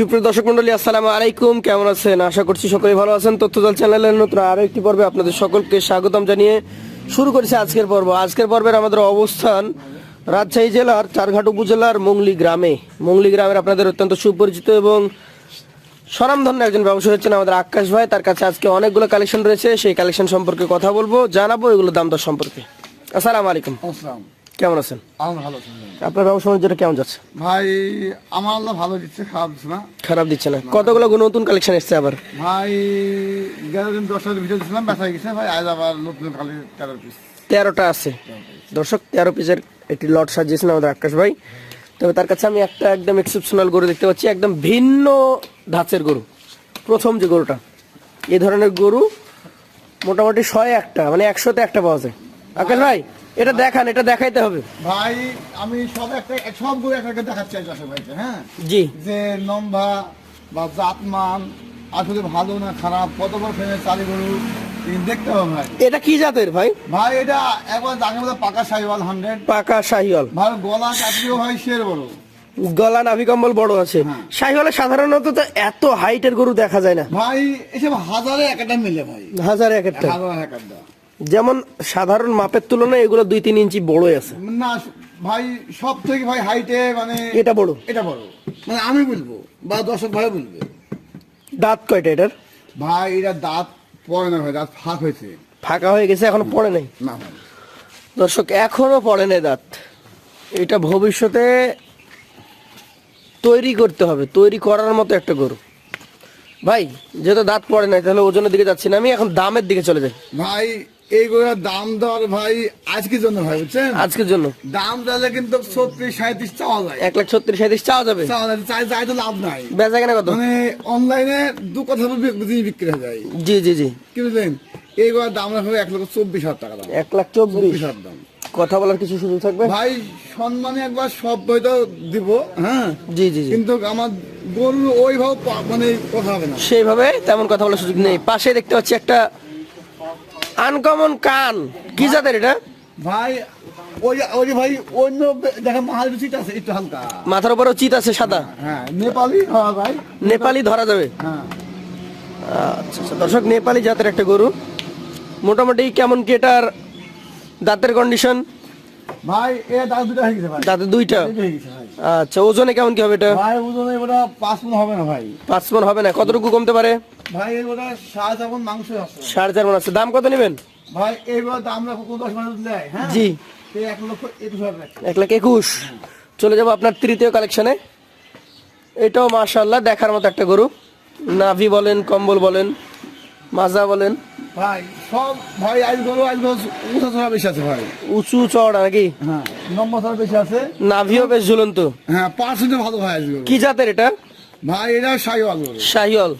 সুপ্রিয় দর্শক মন্ডলী, আসসালামু আলাইকুম। কেমন আছেন? আশা করছি সকলেই ভালো আছেন। তথ্যদল চ্যানেলের নতুন আরও একটি পর্বে আপনাদের সকলকে স্বাগতম জানিয়ে শুরু করেছে আজকের পর্ব। আজকের পর্বের আমাদের অবস্থান রাজশাহী জেলার চারঘাট উপজেলার মংলি গ্রামে। মংলি গ্রামের আপনাদের অত্যন্ত সুপরিচিত এবং স্বনামধন্য একজন ব্যবসায়ী হচ্ছেন আমাদের আকাশ ভাই। তার কাছে আজকে অনেকগুলো কালেকশন রয়েছে। সেই কালেকশন সম্পর্কে কথা বলব, জানাব এগুলো দাম দর সম্পর্কে। আসসালামু আলাইকুম। আসসালাম কেমন আছেন? আমার ভালো আছেন আপনার ব্যবসা বাণিজ্যটা কেমন যাচ্ছে? ভাই আমার আল্লাহ ভালো দিচ্ছে খারাপ দিচ্ছে না। খারাপ দিচ্ছে না। কতগুলো নতুন কালেকশন এসছে আবার? ভাই গেল দিন দশ হাজার ভিতরে দিয়েছিলাম ব্যথা গেছে। ভাই আজ আবার নতুন তেরো পিস তেরোটা আছে। দর্শক তেরো পিসের একটি লট সাজিয়েছেন আমাদের আকাশ ভাই। তবে তার কাছে আমি একটা একদম এক্সেপশনাল গরু দেখতে পাচ্ছি একদম ভিন্ন ধাঁচের গরু। প্রথম যে গরুটা এই ধরনের গরু মোটামুটি শয়ে একটা মানে একশোতে একটা পাওয়া যায়। আকাশ ভাই এটা দেখান এটা দেখাইতে হবে। ভাই আমি সব একটা সবগুলো একটা একটা দেখাচ্ছি আসে ভাইকে হ্যাঁ? জি। যে নম্বা বা জাতমান আসলে ভালো না খারাপ কত বড় ফ্রেমের চালি গরু দেখতে হবে ভাই। এটা কি জাতের ভাই? ভাই এটা একবার জানি বলে পাকা সাইওয়াল হান্ড্রেড পাকা শাহিওয়াল। ভাই গলা কাটলেও ভাই শের বড়। গলা নাভি কম্বল বড় আছে। হ্যাঁ। শাহিওয়ালে সাধারণত তো এত হাইটের গরু দেখা যায় না। ভাই এসব হাজারে একটা মিলে ভাই। হাজার এক একটা। হাজার এক একটা। যেমন সাধারণ মাপের তুলনায় এগুলো দুই তিন ইঞ্চি বড়ই আছে। না ভাই সব থেকে ভাই হাইটে মানে এটা বড়। এটা বড়। মানে আমি বলব বা দর্শক ভাই বলবে। দাঁত কয়টা এটার? ভাই এটা দাঁত পড়ে না ভাই দাঁত ফাঁক হয়েছে। ফাঁকা হয়ে গেছে এখনও পড়ে নাই? না ভাই। দর্শক এখনও পড়ে নাই দাঁত। এটা ভবিষ্যতে তৈরি করতে হবে তৈরি করার মতো একটা গরু। ভাই যেহেতু দাঁত পড়ে নাই তাহলে ওজনের দিকে যাচ্ছি না আমি এখন দামের দিকে চলে যাই। ভাই এইগুলোর দাম দর ভাই আজকের জন্য ভাই বুঝছেন? আজকের জন্য। দাম কিন্তু ছত্রিশ সাঁত্রিশ চাওয়া যায়। এক লাখ ছত্রিশ সাঁত্রিশ চাওয়া যাবে? চাওয়া যায় চাই চাই তো লাভ নাই। বেচা কেনা কত? মানে অনলাইনে দু কথা জিনিস বিক্রি হয়ে যায়। জি জি জি। কি বুঝলেন? এইগুলোর দাম রাখবে এক লক্ষ চব্বিশ হাজার টাকা দাম। এক লাখ চব্বিশ। হাজার দাম। কথা বলার কিছু সুযোগ থাকবে? ভাই সম্মানে একবার সব হয়তো দিব হ্যাঁ? জি জি কিন্তু আমার গরু ওইভাবে মানে কথা হবে না। সেইভাবে তেমন কথা বলার সুযোগ নেই। পাশে দেখতে পাচ্ছি একটা আনকমন কান। কি জাতের এটা? ভাই ওই ওই ভাই অন্য বে- দেখেন মাহাল চিট আছে একটু হালকা। মাথার উপরেও চিত আছে সাদা? হ্যাঁ নেপালি হ্যাঁ ভাই। নেপালি ধরা যাবে? হ্যাঁ। আচ্ছা আচ্ছা দর্শক নেপালি জাতের একটা গরু। মোটামুটি কেমন কি এটার দাঁতের কন্ডিশন ভাই এ হয়ে গেছে ভাই। দাঁতে দুইটা? আচ্ছা ওজনে কেমন কি হবে এটা? ভাই ওজনে ওটা পাঁচ মন হবে না ভাই। পাঁচ মন হবে না কতটুকু কমতে পারে? ভাই এই ওটা সাত এখন মাংস আছে। সাড়ে চার মন আছে দাম কত নেবেন? ভাই এইবার দাম রাখো দশ মানুষ দেয় হ্যাঁ? জি। এই এক লক্ষ একুশ এক লাখ একুশ। চলে যাব আপনার তৃতীয় কালেকশনে। এটাও মাশাল্লাহ দেখার মতো একটা গরু। নাভি বলেন কম্বল বলেন মাজা বলেন। ভাই সব ভাই আজ গরু উঁচা ছড়া বেশি আছে ভাই। উঁচু চড়া নাকি? হ্যাঁ নম্বর ছড়া বেশি আছে। নাভিও বেশ ঝুলন্ত। হ্যাঁ পার্সেন্টে ভালো ভাই আজ কি জাতের এটা? ভাই এটা সাইওয়াল গরু। শাহিওল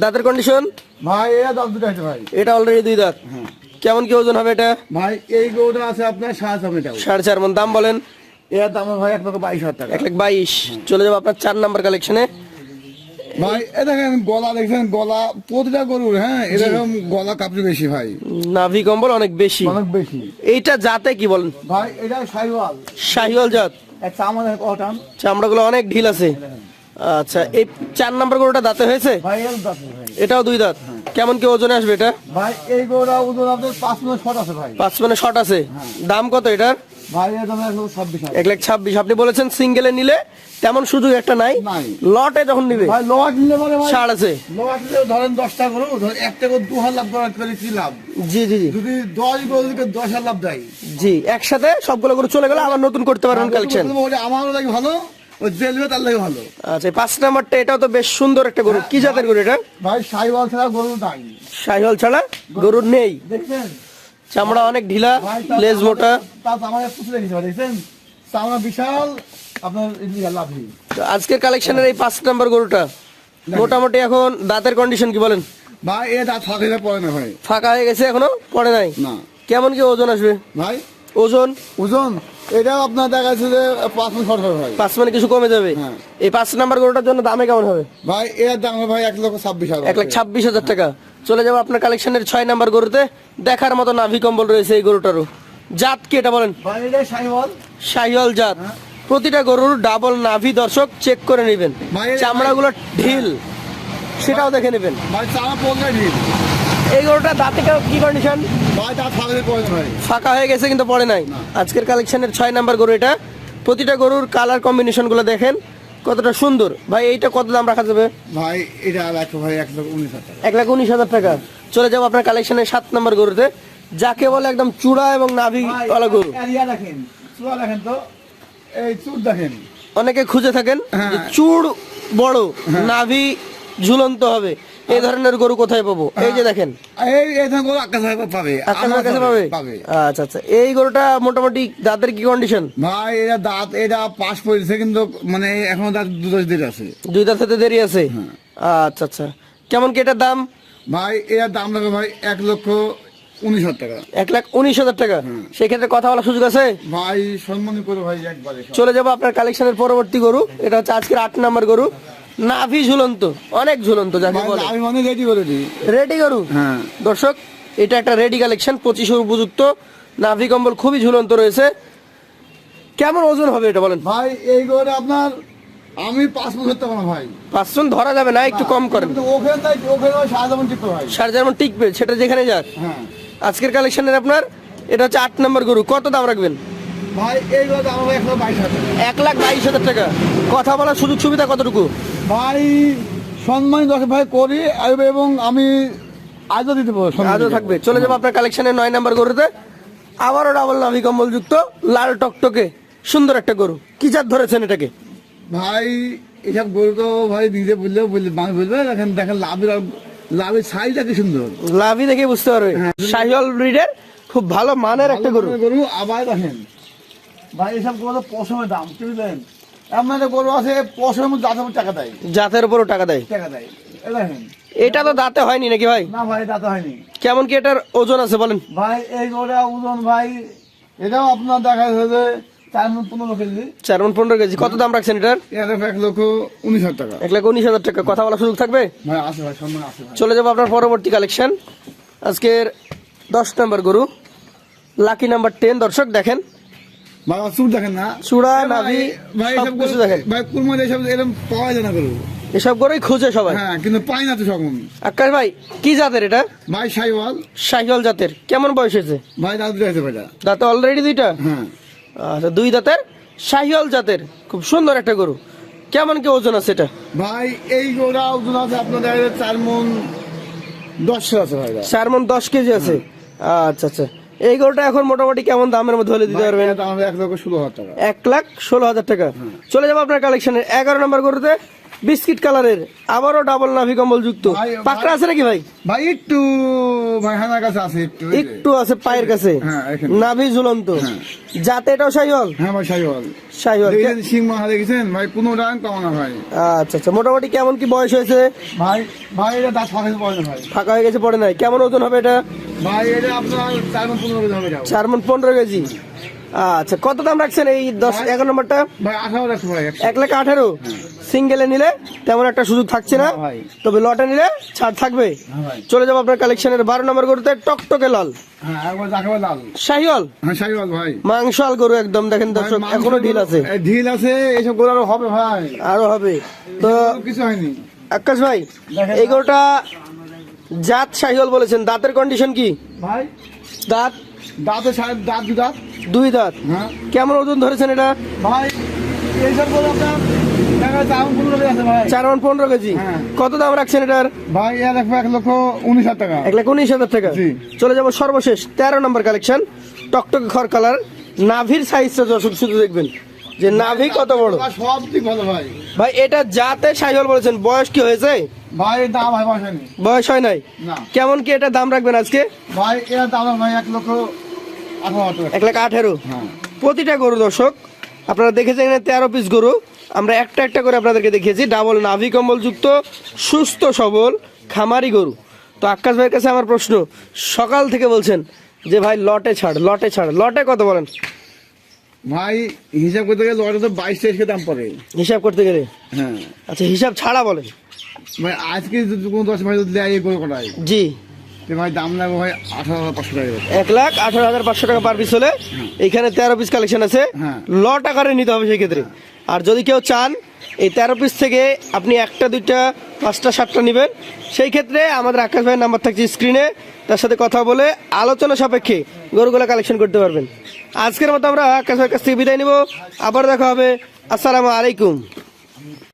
দাঁতের কন্ডিশন ভাই এটা দাম দুটো আছে ভাই। এটা অলরেডি দুই দাঁত। হ্যাঁ। কেমন কি ওজন হবে এটা? ভাই এই গরুটা আছে আপনার সাড়ে ছয় মিটার সাড়ে চার মন দাম বলেন। এর দাম ভাই এক লক্ষ বাইশ হাজার টাকা। এক লাখ বাইশ। চলে যাব আপনার চার নাম্বার কালেকশনে ভাই এ দেখেন গলা দেখছেন গলা প্রতিটা গরুর হ্যাঁ? এরকম গলা কাপড় বেশি ভাই। নাভি কম্বল অনেক বেশি। অনেক বেশি। এইটা জাতে কি বলেন? ভাই এটা জাত? চামড়াগুলো অনেক ঢিল আছে। আচ্ছা এই চার নাম্বার গরুটা দাঁতে হয়েছে। এটাও দুই দাঁত? কেমন কি ওজনে আসবে এটা? ভাই এই গরুটা ওজন আপনার পাঁচ মিনিট শট আছে ভাই। পাঁচ মানে শর্ট আছে। দাম কত এটার ভাই এর দাম ছাব্বিশ এক লাখ ছাব্বিশ। আপনি বলেছেন সিঙ্গেলে নিলে তেমন সুযোগ একটা নাই। লটে যখন নিবে। ভাই লোয়া কিনলে মানে ভাই ছাড় আছে। লোয়া কিনলে ধরেন দশটা গরু ধরেন একটা গরু দু হাজার লাভ করে কি লাভ? জি জি জি। যদি দশ গরুকে দশ হাজার লাভ দেয়। জি একসাথে সবগুলো করে চলে গেলে আবার নতুন করতে পারবেন কালেকশন ওটা আমারও লাগে ভালো। ওই জেলবে তার লাগে ভালো। আচ্ছা পাঁচ নাম্বারটা এটাও তো বেশ সুন্দর একটা গরু। কি জাতের গরু এটা? ভাই সাইওয়াল ছাড়া গরু নাই। শাহিওয়াল ছাড়া গরুর নেই। দেখছেন? চামড়া অনেক ঢিলা লেজ মোটা। দেখছেন? চামড়া বিশাল আপনার তো আজকের কালেকশনের এই পাঁচ নাম্বার গরুটা মোটামুটি এখন দাঁতের কন্ডিশন কি বলেন? ভাই এ দাঁত ফাঁকা দিলে পড়ে না ভাই। ফাঁকা হয়ে গেছে এখনও? পড়ে নাই? না। কেমন কি ওজন আসবে? ভাই ওজন? ওজন এটাও আপনার দেখা যাচ্ছে যে পাঁচ মিনিট শর্ট হবে ভাই। পাঁচ মানে কিছু কমে যাবে? হ্যাঁ। এই পাঁচ নাম্বার গরুটার জন্য দামে কেমন হবে? ভাই এর দাম হবে ভাই এক লক্ষ ছাব্বিশ হাজার এক লাখ ছাব্বিশ হাজার টাকা। চলে যাব আপনার কালেকশনের ছয় নাম্বার গরুতে। দেখার মতো নাভি কম্বল রয়েছে এই গরুটারও। জাত কি এটা বলেন? শাহিওয়াল। জাত। প্রতিটা গরুর ডাবল নাভি দর্শক চেক করে নেবেন। চামড়াগুলো ঢিল। সেটাও দেখে নেবেন। ভাই পড়লে দিন এই গরুটা দাঁতে কি কন্ডিশন ফাঁকা হয়ে গেছে কিন্তু পড়ে নাই। আজকের কালেকশনের ছয় নাম্বার গরু এটা। প্রতিটা গরুর কালার কম্বিনেশনগুলো দেখেন কতটা সুন্দর। ভাই এইটা কত দাম রাখা যাবে? ভাই এটা ভাই এক লক্ষ উনিশ হাজার এক লাখ উনিশ হাজার টাকা। চলে যাব আপনার কালেকশনের সাত নাম্বার গরুতে। যাকে বলে একদম চূড়া এবং নাভি ওয়ালা গরু। দেখেন চুয়া দেখেন তো এই চুর দেখেন। অনেকে খুঁজে থাকেন হ্যাঁ। চূড় বড় নাভি ঝুলন্ত হবে। এই ধরনের গরু কোথায় পাবো? এই যে দেখেন। এই এই ধরনের গরু আকাশ ভাই পাবে। আপনার কাছে পাবে? পাবে। আচ্ছা আচ্ছা। এই গরুটা মোটামুটি দাঁতের কি কন্ডিশন ভাই এটা দাঁত এটা পাস পড়েছে কিন্তু মানে এখনও দাঁত দু দশ দিন আছে। দুই দাঁত হতে দেরি আছে? আচ্ছা আচ্ছা। কেমন কি এটার দাম? ভাই এর দাম লাগবে ভাই এক লক্ষ উনিশ হাজার টাকা। এক লাখ উনিশ হাজার টাকা? সেক্ষেত্রে কথা বলার সুযোগ আছে? ভাই সম্মান করে ভাই একবারে চলে যাব আপনার কালেকশনের পরবর্তী গরু। এটা হচ্ছে আজকের আট নাম্বার গরু। নাভি ঝুলন্ত। অনেক ঝুলন্ত যাকে বলে। আমি মানে রেডি করে দিই। রেডি গরু? হ্যাঁ। দর্শক এটা একটা রেডি কালেকশন পঁচিশের উপযুক্ত। নাভি কম্বল খুবই ঝুলন্ত রয়েছে। কেমন ওজন হবে এটা বলেন? ভাই এই গরুটা আপনার আমি পাঁচ ধরতে পারব ভাই। পাঁচজন ধরা যাবে না একটু কম করেন। ওখানে তাই ওখানে ওই সাদা মন টিপতে ভাই। সাড়ে চার টিকবে সেটা যেখানে যাক। হ্যাঁ। আজকের কালেকশনের আপনার এটা হচ্ছে আট নম্বর গরু। কত দাম রাখবেন? ভাই এই গরুটা আমার ভাই একশো বাইশ হাজার। এক লাখ বাইশ হাজার টাকা। কথা বলার সুযোগ সুবিধা কতটুকু? ভাই সম্মান দশ ভাই করি। এবং আমি আজও দিতে পারব আজও থাকবে। চলে যাব আপনার কালেকশনের নয় নাম্বার গরুতে। আবারও ডাবল নাভি কম্বল যুক্ত লাল টকটকে। সুন্দর একটা গরু। কি জাত ধরেছেন এটাকে? ভাই এসব গরু তো ভাই নিজে বললেও বললে আমি বলবে দেখেন দেখেন লাভের লাভের সাইজটা কি সুন্দর। লাভই দেখে বুঝতে পারবে। শাহিওয়াল ব্রিডের খুব ভালো মানের একটা গরু। গরু আবার দেখেন। ভাই এসব গরু তো পশমের দাম কি বুঝলেন? একটা গরু আছে পশমের মধ্যে দাঁতের উপর টাকা দেয়। জাতের উপরও টাকা দেয়? টাকা দেয়। এটা তো দাঁতে হয়নি নাকি ভাই? না ভাই দাঁতে হয়নি। কেমন কি এটার ওজন আছে বলেন? ভাই এই গরুটা ওজন ভাই এটাও আপনার দেখা যাচ্ছে যে চার মন পনেরো কেজি। চার পনেরো কেজি। কত দাম রাখছেন এটার? এক লক্ষ উনিশ হাজার টাকা। এক উনিশ হাজার টাকা। কথা বলার সুযোগ থাকবে? ভাই আছে ভাই সম্মান আছে চলে যাব আপনার পরবর্তী কালেকশন আজকের দশ নম্বর গরু। লাকি নাম্বার টেন দর্শক দেখেন। ভাই চুর দেখেন না। চূড়া, নাভি, ভাই সব কিছু দেখেন। ভাই কুরমার এসব এরকম পাওয়া যায় না গরু এসব গরুই খুঁজে সবাই। হ্যাঁ কিন্তু পাই না তো সকম আকাশ ভাই কি জাতের এটা? ভাই সাইওয়াল শাহিওয়াল জাতের। কেমন বয়স হয়েছে? ভাই দাদু আছে ভাইটা। দাঁতে অলরেডি দুইটা? হ্যাঁ। আচ্ছা দুই দাঁতের? শাহিওয়াল জাতের। খুব সুন্দর একটা গরু। কেমন কি ওজন আছে এটা? ভাই এই গোড়া ওজন আছে যাচ্ছে চার মন দশ আছে ভাই চার মন দশ কেজি আছে। আচ্ছা আচ্ছা। এই গরুটা এখন মোটামুটি কেমন দামের মধ্যে হলে দিতে পারবেন? এক লক্ষ ষোলো হাজার টাকা। এক লাখ ষোলো হাজার টাকা। চলে যাব আপনার কালেকশনের এগারো নম্বর গরুতে বিস্কিট কালারের আবারও ডাবল নাভি কম্বল যুক্ত পাকড়া আছে নাকি ভাই? ভাই একটু ভাই হানার কাছে আছে একটু একটু আছে পায়ের কাছে? হ্যাঁ, নাভি ঝুলন্ত। হ্যাঁ। যাতে এটাও শাহিওয়াল? হ্যাঁ ভাই শাহিওয়াল। দেখেছেন সিং দেখেছেন? ভাই কোনো রান পাবো না ভাই। আচ্ছা আচ্ছা মোটামুটি কেমন কি বয়স হয়েছে? ভাই ভাই এটা দাঁত ফাঁকা পড়ে না ভাই। ফাঁকা হয়ে গেছে পড়ে নাই। কেমন ওজন হবে এটা? ভাই এটা আপনার চার মন পনেরো কেজি হবে চার মন পনেরো কেজি। আচ্ছা কত দাম রাখছেন এই দশ এগারো নম্বরটা। এক লাখ আঠেরো। সিঙ্গেলে নিলে তেমন একটা সুযোগ থাকছে না। তবে লটে নিলে ছাড় থাকবে। চলে যাব আপনার কালেকশনের বারো নম্বর গরুতে টকটকে লাল। হ্যাঁ শাহিওয়াল? হ্যাঁ মাংসাল গরু একদম দেখেন দর্শক এখনও ঢিল আছে। ঢিল আছে এইসব আরও হবে ভাই। আরও হবে। তো কিছু হয়নি। আকাশ ভাই এই গরুটা জাত শাহিওয়াল বলেছেন। দাঁতের কন্ডিশন কি? ভাই দাঁত? দাঁতে সাহেব দাঁত দুই দাঁত। দুই দাঁত। হ্যাঁ। কেমন ওজন ধরেছেন এটা? ভাই এইসব গোড়া আপনার চার মন পনেরো কেজি। হ্যাঁ। কত দাম রাখছেন এটার? ভাই এক লক্ষ উনিশ হাজার টাকা। এক লাখ উনিশ হাজার টাকা। চলে যাব সর্বশেষ তেরো নম্বর কালেকশন টকটকে খড় কালার নাভির সাইজটা শুধু দেখবেন। যে নাভি কত বড়? সব দিক ভালো ভাই। ভাই এটা যাতে সাইহল বলেছেন বয়স কি হয়েছে? ভাই দাম বয়স হয় নাই? কেমন কি এটা দাম রাখবেন আজকে? ভাই দাম ভাই এক লক্ষ এক লাখ আঠেরো? হ্যাঁ। প্রতিটা গরু দর্শক আপনারা দেখেছেন এখানে তেরো পিস গরু। আমরা একটা একটা করে আপনাদেরকে দেখিয়েছি ডাবল নাভি কম্বল যুক্ত সুস্থ সবল খামারি গরু। তো আকাশ ভাইয়ের কাছে আমার প্রশ্ন সকাল থেকে বলছেন যে ভাই লটে ছাড় লটে ছাড় লটে কত বলেন? ভাই হিসাব করতে গেলে ওটা তো বাইশ তেইশকে দাম পড়ে। হিসাব করতে গেলে? হ্যাঁ। আচ্ছা হিসাব ছাড়া বলে। ভাই আজকে যদি কোনো দশ ভাই যদি দেয় করে কটায় জি। ভাই দাম লাগবে ভাই আঠারো হাজার পাঁচশো টাকা। এক লাখ আঠারো হাজার পাঁচশো টাকা পার পিস হলে এখানে তেরো পিস কালেকশন আছে। হ্যাঁ। লট আকারে নিতে হবে আর যদি কেউ চান এই তেরো পিস থেকে আপনি একটা দুইটা পাঁচটা সাতটা নেবেন। সেই ক্ষেত্রে আমাদের আকাশ ভাইয়ের নাম্বার থাকছে স্ক্রিনে তার সাথে কথা বলে আলোচনা সাপেক্ষে গরুগুলো কালেকশন করতে পারবেন। আজকের মতো আমরা কাছে থেকে বিদায় নিব। আবার দেখা হবে। আসসালামু আলাইকুম।